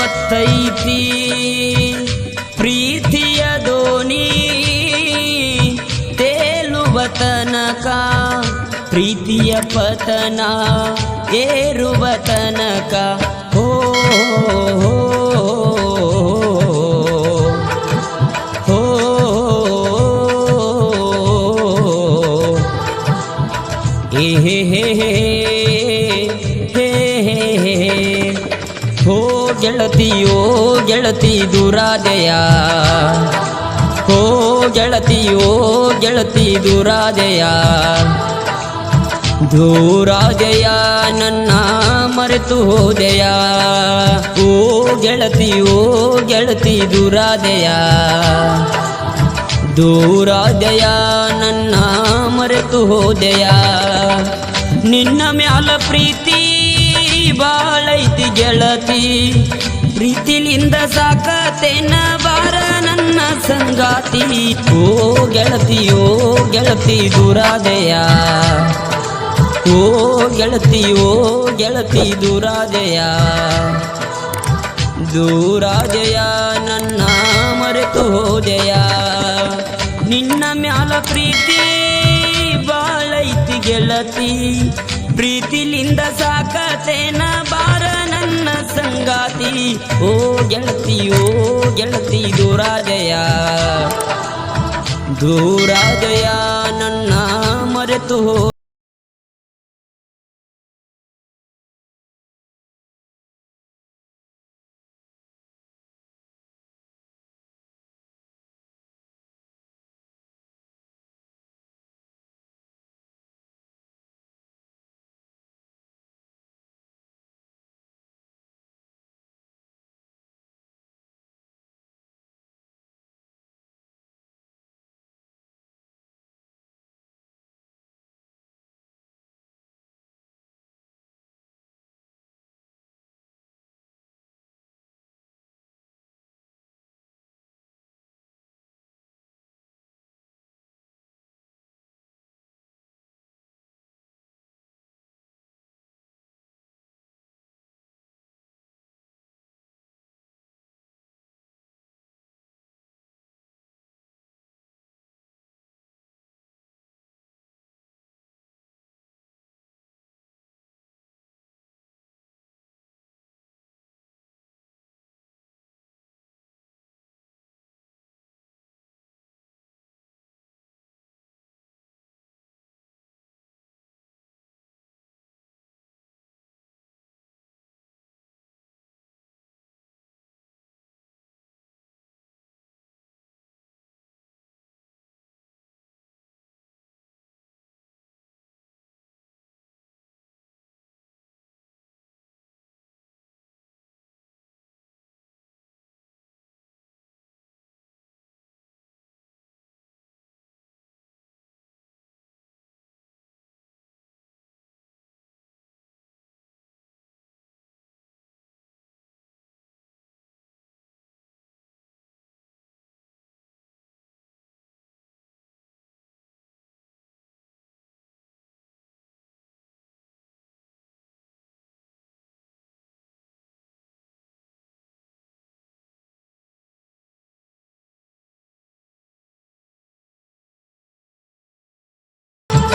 ಗೊತ್ತೈತಿ ಪ್ರೀತಿಯ ದೋಣಿ ತೇಲುವ ತನಕ ಪ್ರೀತಿಯ ಪತನ ಏರುವ ತನಕ ಹೋ ಹೋ, ಹೋ, ಏ ಹೇ ಹೇ ಹೇ ಹೇ ಹೋ ಗೆಳತಿ ಓ ಗೆಳತಿ ದುರಾದೆಯ? ಹೋ ಗೆಳತಿ ಓ ಗೆಳತಿ ದುರಾದೆಯ? ನನ್ನ ಮರೆತು ಹೋದೆಯ? ಓ ಗೆಳತಿಯೋ ಓ ಗೆಳತಿ ದುರಾದೆಯ? ದೂರಾದೆಯ ನನ್ನ ಮರೆತು ಹೋದೆಯ? ನಿನ್ನ ಮ್ಯಾಲ ಪ್ರೀತಿ ಬಾಳೈತಿ ಗೆಳತಿ. ಪ್ರೀತಿಲಿಂದ ಸಾಕತೇನ ಬಾರ ನನ್ನ ಸಂಗಾತಿ. ಓ ಗೆಳತಿ ಓ ಗೆಳತಿ ದೂರಾದೆಯ. ಓ ಗೆಳತಿ ಓ ಗೆಳತಿ ದೂರಾದೆಯ. ದೂರಾದೆಯ ನನ್ನ ಮರೆತು ಹೋದೆಯ. ನಿನ್ನ ಮ್ಯಾಲ ಪ್ರೀತಿ ಬಾಳೈತಿ ಗೆಳತಿ. ಪ್ರೀತಿಲಿಂದ ಸಾಕತೇನ ಬಾರ ನನ್ನ ಸಂಗಾತಿ? ಓ ಗೆಳತಿ ಓ ಗೆಳತಿ ದೂರಾಜಯ ದೂರಾಜಯ ನನ್ನ ಮರೆತು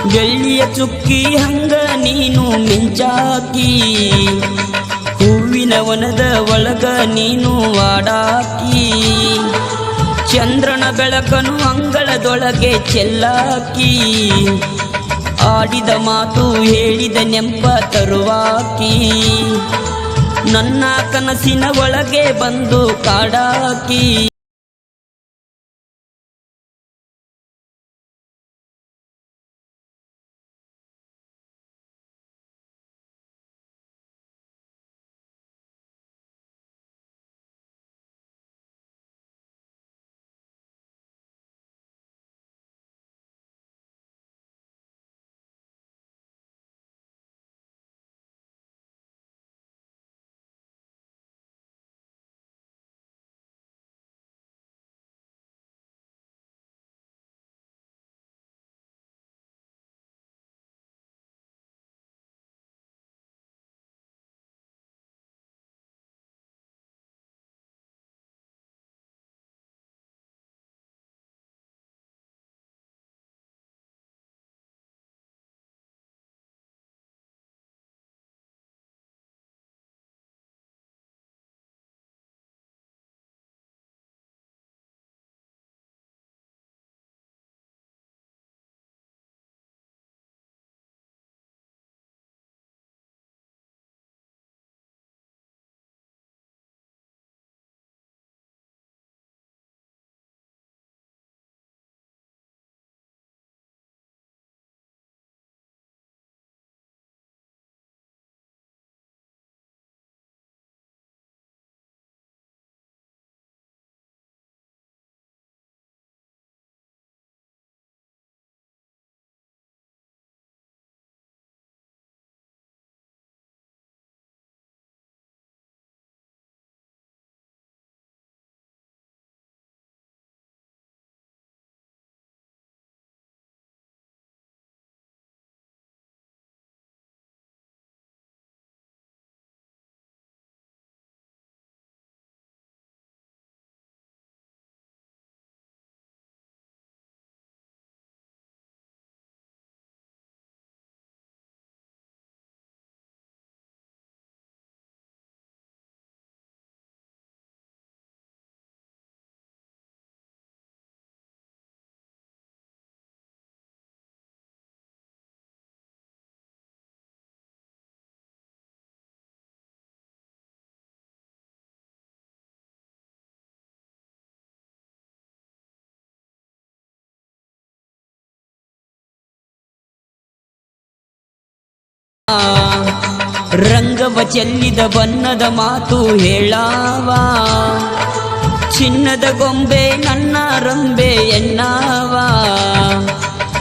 ಹೋ ಗೆಳ್ಳಿಯ ಚುಕ್ಕಿ ಹಂಗ ನೀನು ಮಿಂಚಾಕಿ, ಹೂವಿನ ವನದ ಒಳಗ ನೀನು ವಾಡಾಕಿ ಚಂದ್ರನ ಬೆಳಕನು ಅಂಗಳದೊಳಗೆ ಚೆಲ್ಲಾಕಿ, ಆಡಿದ ಮಾತು ಹೇಳಿದ ನೆಂಪ ತರುವಾಕಿ, ನನ್ನ ಕನಸಿನ ಒಳಗೆ ಬಂದು ಕಾಡಾಕಿ. ರಂಗವ ಚೆಲ್ಲಿದ ಬಣ್ಣದ ಮಾತು ಹೇಳಾವ. ಚಿನ್ನದ ಗೊಂಬೆ ನನ್ನ ರಂಬೆ ಎನ್ನವ.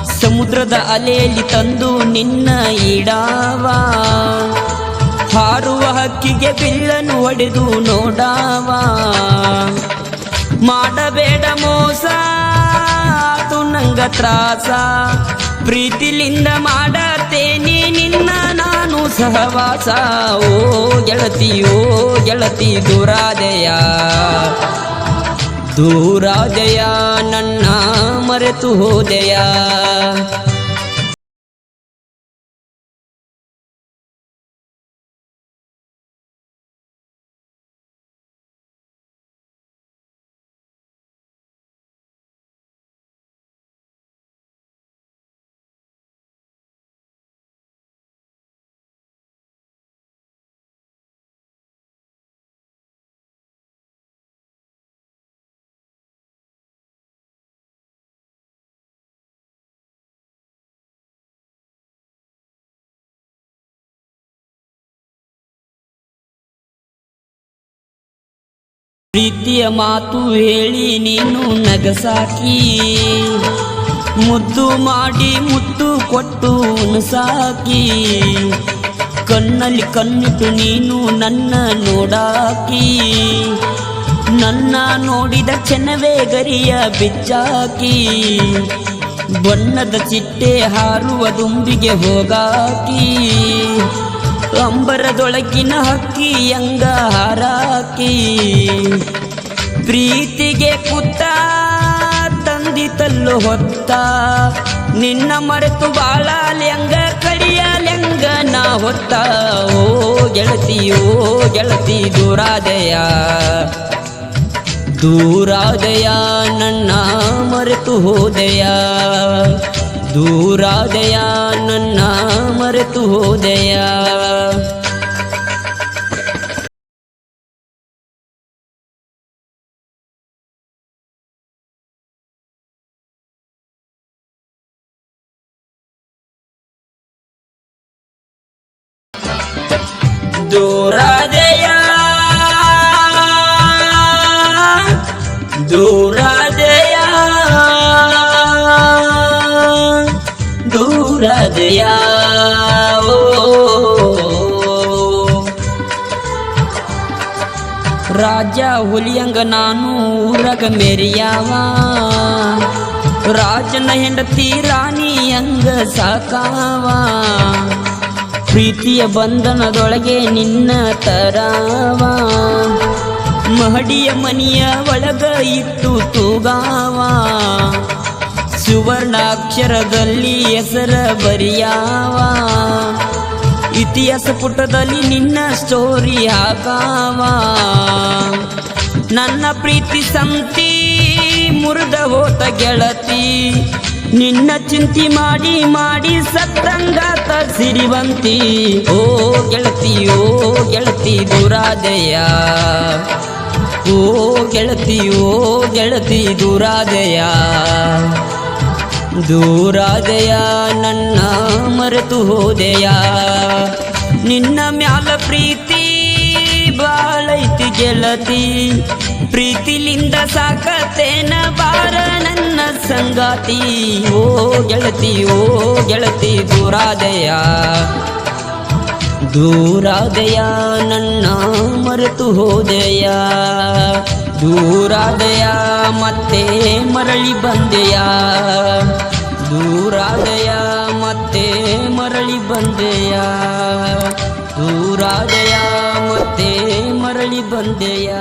ಸಮುದ್ರದ ಅಲೆಯಲ್ಲಿ ತಂದು ನಿನ್ನ ಇಡಾವ. ಹಾರುವ ಹಕ್ಕಿಗೆ ಬಿಲ್ಲನ್ನು ಒಡೆದು ನೋಡಾವ. ಮಾಡಬೇಡ ಮೋಸ ನಂಗ ತ್ರಾಸ. ಪ್ರೀತಿಲಿಂದ ನಾನು ಸಹವಾಸ ಓ ಗೆಳತಿಯೋ ಗೆಳತಿ ದೂರಾದಯ. ದೂರಾದಯ ನನ್ನ ಮರೆತು ಹೋದೆಯ. ಪ್ರೀತಿಯ ಮಾತು ಹೇಳಿ ನೀನು ನಗಸಾಕಿ. ಮುದ್ದು ಮಾಡಿ ಮುತ್ತು ಕೊಟ್ಟು ಉಣಸಾಕಿ. ಕಣ್ಣಲ್ಲಿ ಕಣ್ಣಿಟ್ಟು ನೀನು ನನ್ನ ನೋಡಾಕಿ. ನನ್ನ ನೋಡಿದ ಚೆನ್ನವೇ ಗರಿಯ ಬಿಚ್ಚಾಕಿ. ಬಣ್ಣದ ಚಿಟ್ಟೆ ಹಾರುವ ದುಂಬಿಗೆ ಹೋಗಾಕಿ. ಅಂಬರದೊಳಗಿನ ಹಕ್ಕಿ ಅಂಗ ಹಾರಾಕಿ, ಪ್ರೀತಿಗೆ ಕುತ್ತ ತಂದಿತಲ್ಲು ಹೊತ್ತ. ನಿನ್ನ ಮರೆತು ಬಾಳಾಲ್ಯಂಗ ಕಡಿಯಾಲ್ಯಂಗ ನಾ ಹೊತ್ತ. ಓ ಗೆಳತಿ ಓ ಗೆಳತಿ ದೂರಾದಯ ದೂರಾದಯ, ನನ್ನ ಮರೆತು ಹೋದೆಯ. ದೂರಾದೆಯ ನನ್ನ ಮರೆತು ಹೋದೆಯ ದೂರಾದೆಯ ದೂರಾದೆಯ ಓ. ರಾಜ ಹುಲಿಯಂಗ ನಾನು ಊರಗ ಮೆರಿಯಾವ. ರಾಜನ ಹೆಂಡತಿ ರಾಣಿ ಹಂಗ ಸಾಕಾವ. ಪ್ರೀತಿಯ ಬಂಧನದೊಳಗೆ ನಿನ್ನ ತರಾವ. ಮಹಡಿಯ ಮನಿಯ ಒಳಗ ಇಟ್ಟು ತೂಗಾವ. ಸುವರ್ಣಾಕ್ಷರದಲ್ಲಿ ಹೆಸರ ಬರಿಯಾವ. ಇತಿಹಾಸ ಪುಟದಲ್ಲಿ ನಿನ್ನ ಸ್ಟೋರಿ ಹಾಕಾವ. ನನ್ನ ಪ್ರೀತಿ ಸಂತಿ, ಮುರಿದ ಹೋತ ಗೆಳತಿ, ನಿನ್ನ ಚಿಂತಿ ಮಾಡಿ ಮಾಡಿ ಸತ್ತಂಗ ಸಿರಿವಂತಿ ಓ ಗೆಳತಿ ಓ ಗೆಳತಿ ದೂರಾದೆಯ. ಓ ಗೆಳತಿ ಓ ಗೆಳತಿ ದೂರಾದೆಯ. ದೂರಾದೆಯ ನನ್ನ ಮರೆತು ಹೋದೆಯ. ನಿನ್ನ ಮ್ಯಾಲ ಪ್ರೀತಿ ಬಾಳೈತಿ ಗೆಳತಿ. ಪ್ರೀತಿಲಿಂದ ಸಾಕತೇನ ಬಾರ ನನ್ನ ಸಂಗಾತಿ. ಓ ಗೆಳತಿ ಓ ಗೆಳತಿ, ದೂರಾದೆಯ. ದೂರಾದೆಯ ನನ್ನ ಮರೆತು ಹೋದೆಯ. ದೂರಾದೆಯ ಮತ್ತೆ ಮರಳಿ ಬಂದೆಯ? ದೂರಾದಯ ಮತ್ತೆ ಮರಳಿ ಬಂದೆಯ? ದೂರಾದಯ ಮತ್ತೆ ಮರಳಿ ಬಂದೆಯ?